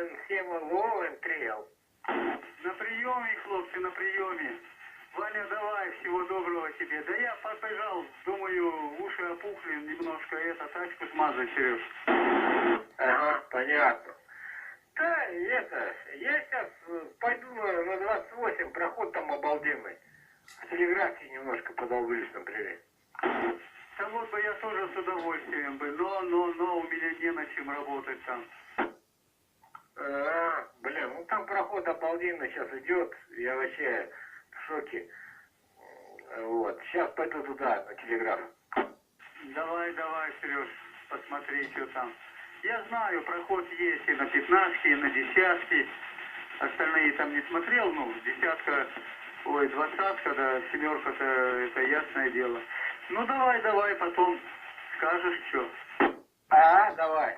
Дима Ловентрел. На прийомі, хлопці, на прийомі. Ваня, давай, всего доброго тебе. Да я побежал, думаю, уши опухли немножко, это, тачку смазать, Сереж. Ага, понятно. Да, и это, я сейчас пойду на, на 28, проход там обалденный. В телеграфии немножко подолблюсь, например. Да вот бы я тоже с удовольствием бы, но, но, но у меня не на чем работать там. Проход обалденно сейчас идет, я вообще в шоке. Вот, сейчас пойду туда, на телеграф. Давай, давай, Сереж, посмотри, что там. Я знаю, проход есть и на пятнашки, и на десятки. Остальные там не смотрел, ну, десятка, ой, двадцатка, да, семерка-то, это ясное дело. Ну, давай, давай, потом скажешь, что. А, давай.